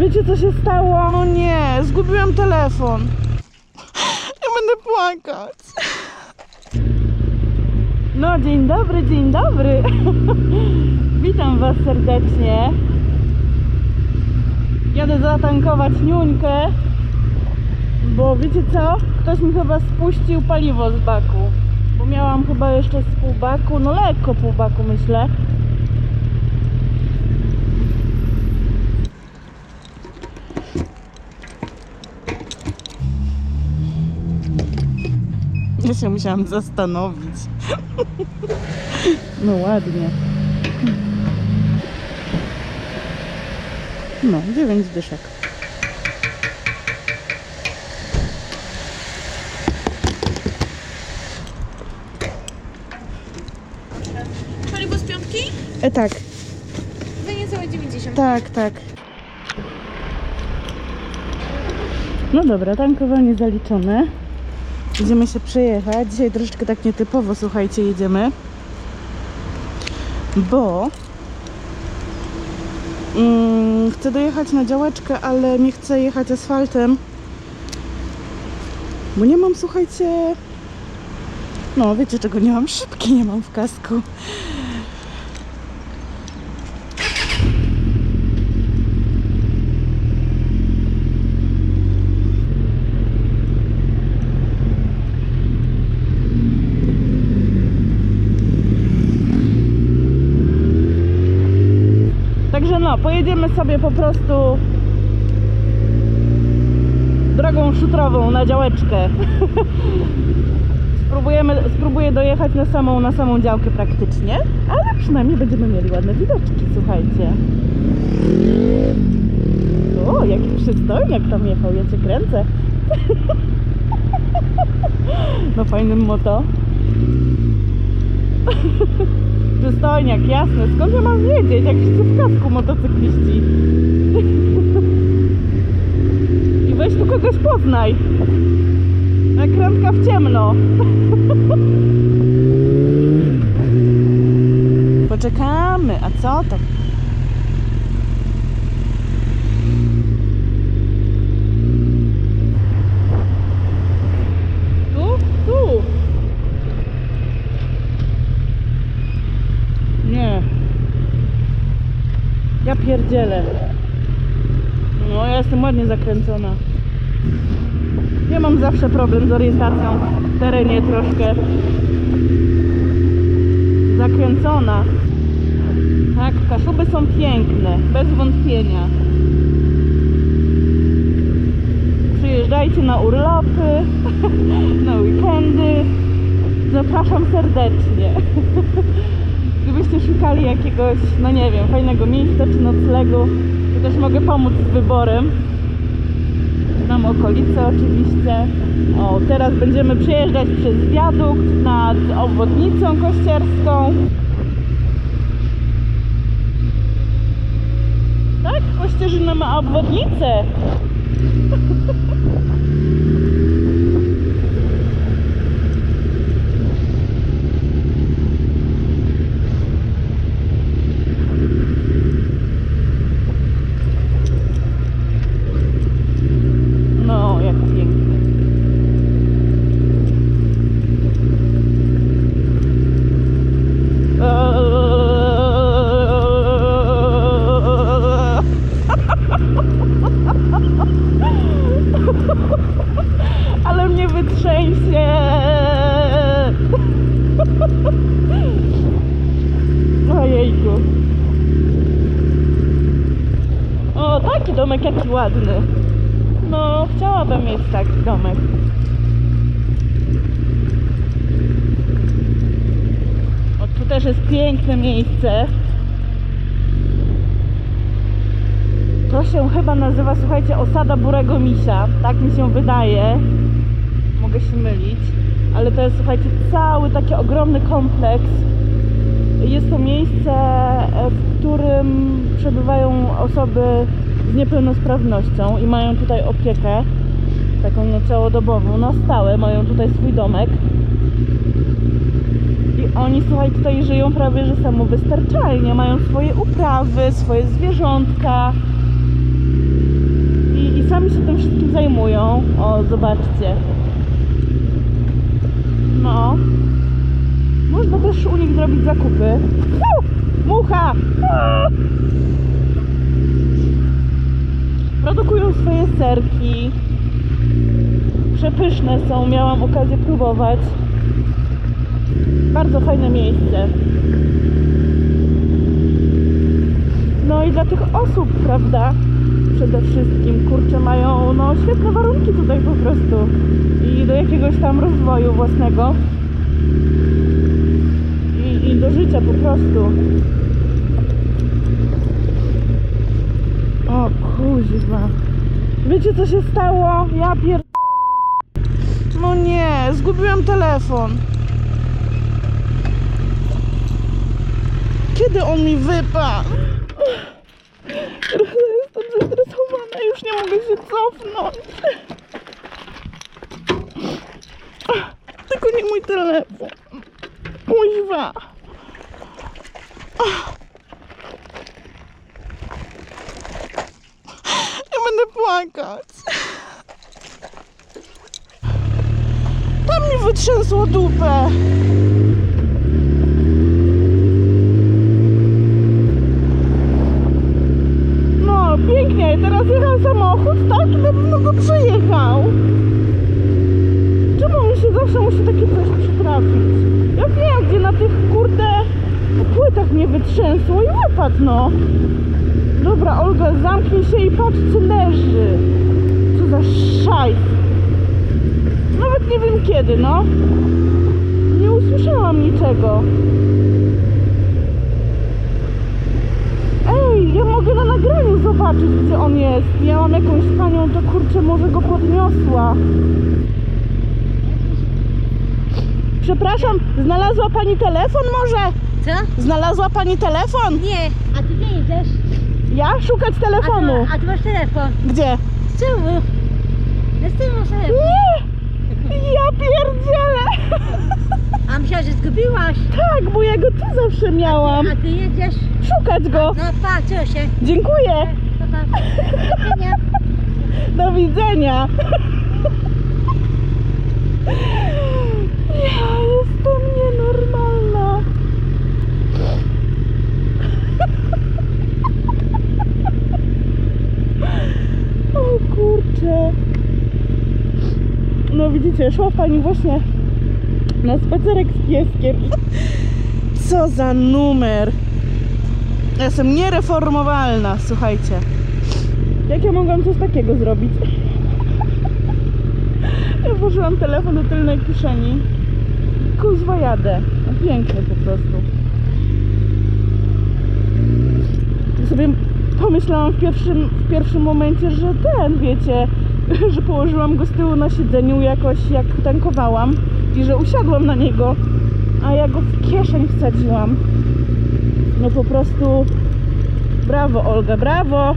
Wiecie co się stało? No nie, zgubiłam telefon. Ja będę płakać. No dzień dobry, dzień dobry. Witam Was serdecznie. Jadę zatankować niuńkę, bo wiecie co? Ktoś mi chyba spuścił paliwo z baku. Bo miałam chyba jeszcze z pół baku, no lekko pół baku myślę. Ja się musiałam zastanowić. No ładnie. No, dziewięć dyszek. Paliwo z piątki? E tak, Za niecałe 90. tak, tak. No dobra, tankowanie zaliczone. Idziemy się przejechać. Dzisiaj troszeczkę tak nietypowo, słuchajcie, jedziemy. Bo mm, chcę dojechać na działeczkę, ale nie chcę jechać asfaltem. Bo nie mam, słuchajcie. No, wiecie czego nie mam? Szybki nie mam w kasku. Także no, pojedziemy sobie po prostu drogą szutrową na działeczkę. Spróbujemy, spróbuję dojechać na samą, na samą działkę praktycznie, ale przynajmniej będziemy mieli ładne widoczki, słuchajcie. O, jaki przystojniak tam jechał, ja cię kręcę. No fajnym moto. Przystojniak, jasne. Skąd ja mam wiedzieć, jak wszyscy w kasku motocykliści? I weź tu kogoś poznaj. Nakrętka w ciemno. Poczekamy, a co to? Tu? Tu. Nie. Ja pierdzielę. No, ja jestem ładnie zakręcona. Ja mam zawsze problem z orientacją w terenie troszkę. Zakręcona. Tak, kaszuby są piękne, bez wątpienia. Przyjeżdżajcie na urlopy, na weekendy. Zapraszam serdecznie. Gdybyście szukali jakiegoś, no nie wiem, fajnego miejsca czy noclegu, to też mogę pomóc z wyborem. Znam okolice oczywiście. O, teraz będziemy przejeżdżać przez wiadukt nad obwodnicą kościerską. Tak, Kościerzyna ma obwodnicę. domek jaki ładny. No, chciałabym mieć taki domek. O, tu też jest piękne miejsce. To się chyba nazywa, słuchajcie, osada Burego Misia. Tak mi się wydaje. Mogę się mylić. Ale to jest, słuchajcie, cały taki ogromny kompleks. Jest to miejsce, e, w którym przebywają osoby z niepełnosprawnością i mają tutaj opiekę taką no całodobową, na stałe, mają tutaj swój domek. I oni, słuchaj, tutaj żyją prawie że samowystarczalnie, mają swoje uprawy, swoje zwierzątka. sami się tym wszystkim zajmują. O, zobaczcie. No. Można też u nich zrobić zakupy. Fu! Mucha! A! Produkują swoje serki. Przepyszne są, miałam okazję próbować. Bardzo fajne miejsce. No i dla tych osób, prawda? Przede wszystkim, kurczę, mają no, świetne warunki tutaj po prostu. I do jakiegoś tam rozwoju własnego. I, i do życia po prostu. O kuźwa. Wiecie co się stało? Ja pier... No nie, zgubiłam telefon. Kiedy on mi wypadł? Jestem zestresowana, już nie mogę się cofnąć. Tylko nie mój telefon. Kuźwa. Ja będę płakać. Tam mi wytrzęsło dupę. No, pięknie. Teraz jechał samochód, tak? I na pewno go przejechał. Czemu mi się zawsze musi takie coś przytrafić? Ja wiem, gdzie na tych, kurde, płytach mnie wytrzęsło i wypadł, no. Dobra, Olga, zamknij się i patrz, co leży. Co za szajs. Nawet nie wiem kiedy, no. Nie usłyszałam niczego. Ej, ja mogę na nagraniu zobaczyć, gdzie on jest. Miałam jakąś panią, to kurczę, może go podniosła. Przepraszam, znalazła pani telefon może? Co? Znalazła pani telefon? Nie, a ty nie jedziesz? Ja? Szukać A telefonu. ty, a ty masz telefon. Gdzie? Z tyłu. Z tyłu masz telefon. Nie! Ja pierdzielę! A myślałam, że zgubiłaś. Tak, bo ja go tu zawsze miałam. A ty jedziesz? Szukać go. No pa, się? Dziękuję. Pa, pa. Do widzenia. Do widzenia. Ja jestem nienormalna. O kurczę. Widzicie, szła pani właśnie na spacerek z pieskiem. Co za numer. Ja jestem niereformowalna, słuchajcie. Jak ja mogłam coś takiego zrobić? Ja włożyłam telefon do tylnej kieszeni. Kuźwa jadę. Pięknie po prostu. I sobie pomyślałam w pierwszym, w pierwszym momencie, że ten, wiecie, że położyłam go z tyłu na siedzeniu jakoś jak tankowałam i że usiadłam na niego, a ja go w kieszeń wsadziłam. No po prostu brawo Olga, brawo!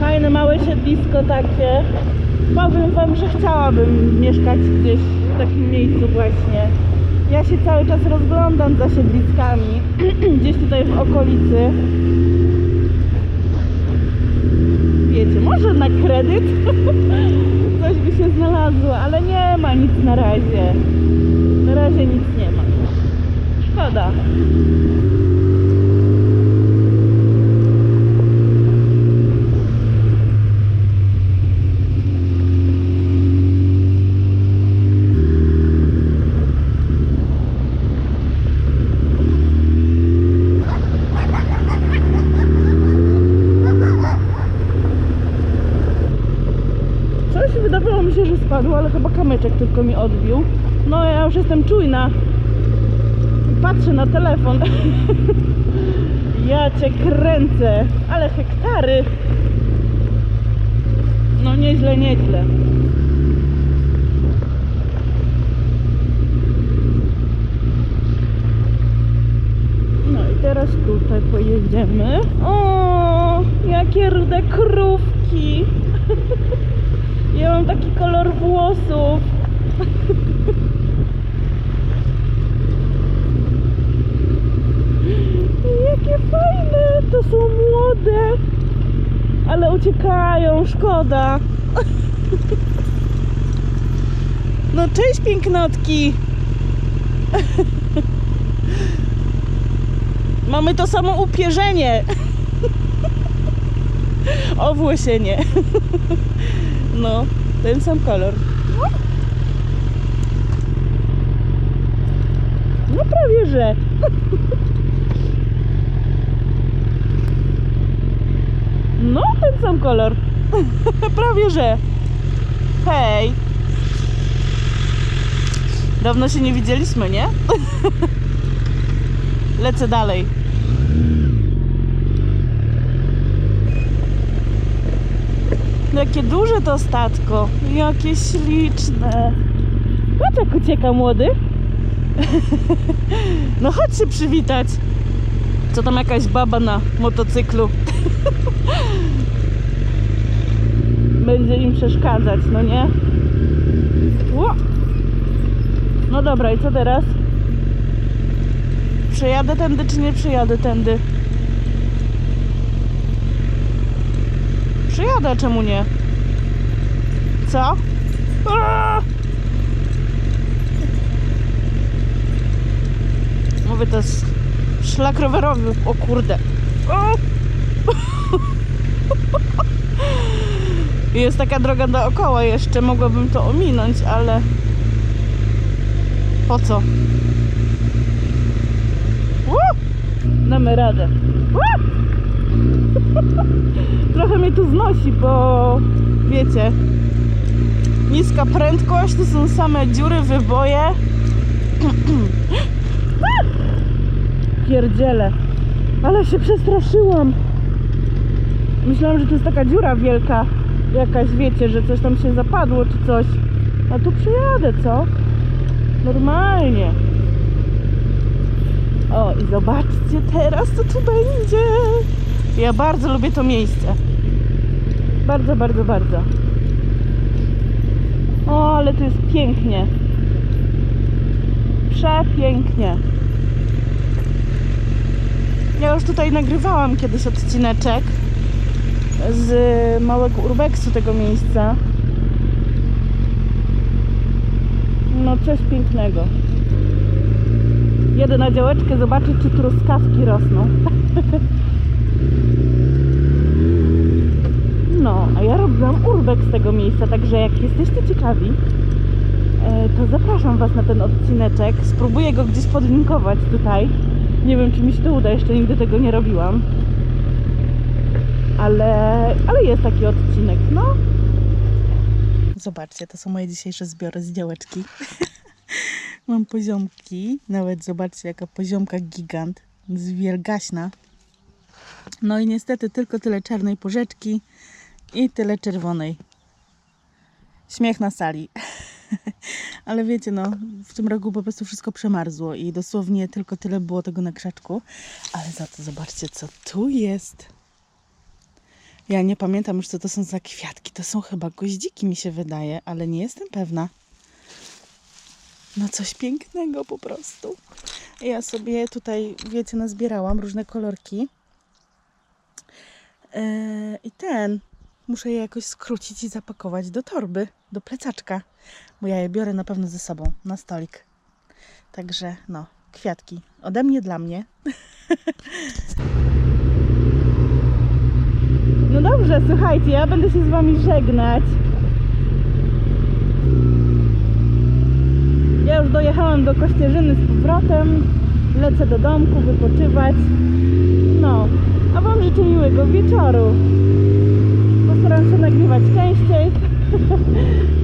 Fajne małe siedlisko takie. Powiem wam, że chciałabym mieszkać gdzieś w takim miejscu właśnie. Ja się cały czas rozglądam za siedliskami, gdzieś tutaj w okolicy. Wiecie, może na kredyt coś by się znalazło, ale nie ma nic na razie. Na razie nic nie ma. Szkoda. Coś wydawało mi się, że spadło, ale tylko mi odbił. No ja już jestem czujna. Patrzę na telefon. ja cię kręcę. Ale hektary. No nieźle, nieźle. No i teraz tutaj pojedziemy. O, jakie rude krówki. Ja mam taki kolor włosów. Jakie fajne, to są młode. Ale uciekają, szkoda. No cześć pięknotki. Mamy to samo upierzenie. Owłosienie. No, ten sam kolor. No. No prawie że. No, ten sam kolor. prawie że. Hej. Dawno się nie widzieliśmy, nie? Lecę dalej. Jakie duże to statko. Jakie śliczne. Patrz jak ucieka młody. No chodź się przywitać. Co tam jakaś baba na motocyklu. Będzie im przeszkadzać, no nie? No dobra, i co teraz? Przejadę tędy, czy nie przejadę tędy? Przejadę, czemu nie? Co? Aaa! Mówię, to jest szlak rowerowy. O kurde. O! Jest taka droga dookoła jeszcze. Mogłabym to ominąć, ale... Po co? Uu! Damy radę. Trochę mnie tu znosi, bo wiecie, niska prędkość, tu są same dziury, wyboje. Pierdziele, ale się przestraszyłam. Myślałam, że to jest taka dziura wielka, jakaś, wiecie, że coś tam się zapadło czy coś. A tu przyjadę, co? Normalnie. O, i zobaczcie teraz, co tu będzie. Ja bardzo lubię to miejsce. Bardzo, bardzo, bardzo. O, ale to jest pięknie. Przepięknie. Ja już tutaj nagrywałam kiedyś odcineczek z małego urbexu tego miejsca. No coś pięknego. Jedę na działeczkę zobaczyć, czy truskawki rosną. No, a ja robiłam urbex z tego miejsca, także jak jesteście ciekawi, to zapraszam Was na ten odcineczek. Spróbuję go gdzieś podlinkować tutaj. Nie wiem, czy mi się to uda, jeszcze nigdy tego nie robiłam. Ale, ale jest taki odcinek, no. Zobaczcie, to są moje dzisiejsze zbiory z działeczki. Mam poziomki, nawet zobaczcie jaka poziomka gigant, z wielgaśna. No i niestety tylko tyle czarnej porzeczki i tyle czerwonej. Śmiech na sali. Ale wiecie, no, w tym roku po prostu wszystko przemarzło i dosłownie tylko tyle było tego na krzaczku. Ale za to zobaczcie, co tu jest. Ja nie pamiętam już, co to są za kwiatki. To są chyba goździki, mi się wydaje, ale nie jestem pewna. No coś pięknego po prostu. Ja sobie tutaj, wiecie, nazbierałam różne kolorki. Yy, I ten, muszę je jakoś skrócić i zapakować do torby, do plecaczka, bo ja je biorę na pewno ze sobą na stolik. Także no, kwiatki ode mnie dla mnie. No dobrze, słuchajcie, ja będę się z wami żegnać. Ja już dojechałam do Kościerzyny z powrotem. Lecę do domku wypoczywać. No, a Wam życzę miłego wieczoru. Postaram się nagrywać częściej.